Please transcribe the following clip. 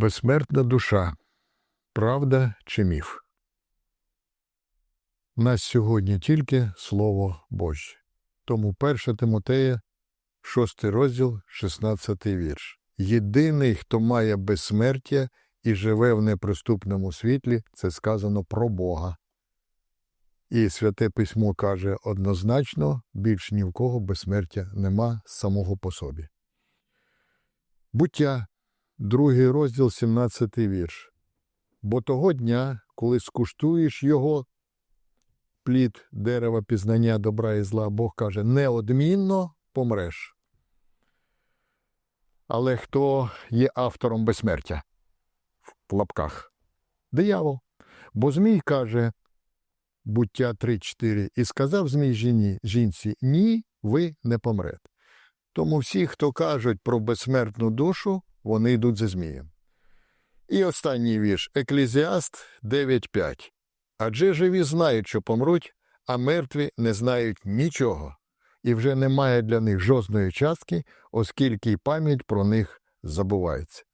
Безсмертна душа. Правда чи міф? У нас сьогодні тільки Слово Боже. Тому 1 Тимотея, 6 розділ, 16 вірш. Єдиний, хто має безсмертя і живе в неприступному світлі, це сказано про Бога. І Святе Письмо каже однозначно, більш ні в кого безсмертя нема самого по собі. Буття, другий розділ, 17 вірш. Бо того дня, коли скуштуєш його, плід дерева пізнання добра і зла, Бог каже, неодмінно помреш. Але хто є автором безсмертя? В лапках. Диявол. Бо Змій каже, буття 3.4, і сказав Змій жіні, жінці, ні, ви не помрете. Тому всі, хто кажуть про безсмертну душу, вони йдуть за Змієм. І останній вірш Еклезіаст 9.5. Адже живі знають, що помруть, а мертві не знають нічого, і вже немає для них жодної частки, оскільки й пам'ять про них забувається.